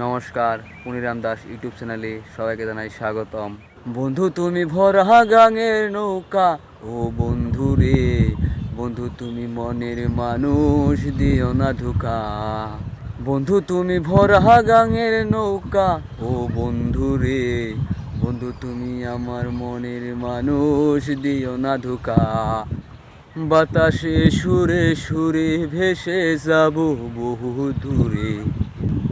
নমস্কার, পুনিরাম দাস ইউটিউব চ্যানেলে সবাইকে জানাই স্বাগতম। বন্ধু, তুমি ভরা গাঙের নৌকা, ও বন্ধু রে, বন্ধু, তুমি মনের মানুষ, দিও না ধোকা। বন্ধু, তুমি ভরা গাঙের নৌকা, ও বন্ধু রে, বন্ধু, তুমি আমার মনের মানুষ, দিও না ধোকা। বাতাসে সুরে সুরে ভেসে যাব বহু দূরে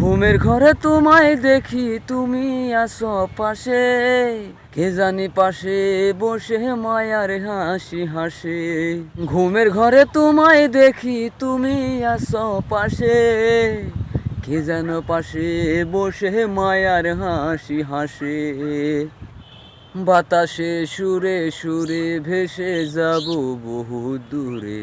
ঘুমের ঘরে তোমায় দেখি তুমি আসো পাশে। কে জানি পাশে বসে মায়ার হাসি হাসে। ঘুমের ঘরে তোমায় দেখি তুমি আসো পাশে। কে যেন পাশে বসে মায়ার হাসি হাসে। বাতাসে সুরে সুরে ভেসে যাব বহু দূরে।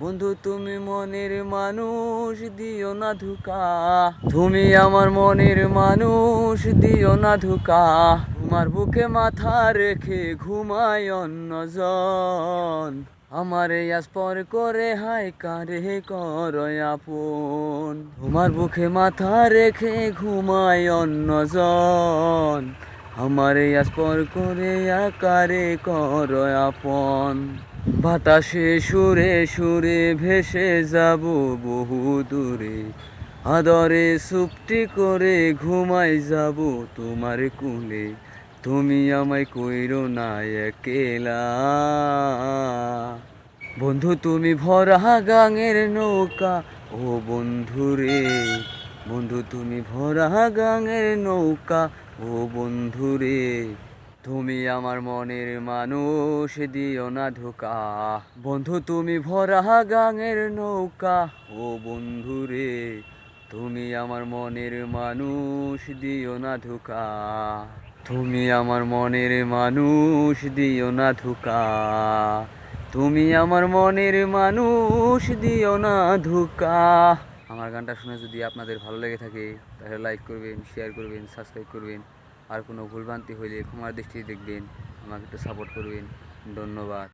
বন্ধু, তুমি মনের মানুষ, দিও না ধোকা। তুমি আমার মনের মানুষ, দিও না ধোকা। তোমার বুকে মাথা রেখে ঘুমায় অন্যজন আমারে পর করে হাই কারে কর আপন? তোমার বুকে মাথা রেখে ঘুমায় অন্যজন আমারে পর করে আকারে কর আপন বাতাসে সুরে সুরে ভেসে যাব বহু দূরে আদরে সুপ্তি করে ঘুমাই যাব তোমার কুলে তুমি আমায় কইরো না একেলা। বন্ধু, তুমি ভরা গাঙের নৌকা। ও বন্ধু রে বন্ধু, তুমি ভরা গাঙের নৌকা, ও বন্ধু রে তুমি আমার মনের মানুষ, দিও না ধোকা। বন্ধু, তুমি ভরা গাঙের নৌকা, ও বন্ধু রে তুমি আমার মনের মানুষ, দিও না ধোকা। তুমি আমার মনের মানুষ, দিও না ধোকা। তুমি আমার মনের মানুষ, দিও না ধোকা। আমার গানটা শুনে যদি আপনাদের ভালো লেগে থাকে, তাহলে লাইক করবেন শেয়ার করবেন সাবস্ক্রাইব করবেন। আর কোনো ভুলভ্রান্তি হইলে ক্ষমার দৃষ্টি দেখবেন। আমাকে একটু সাপোর্ট করবেন। ধন্যবাদ।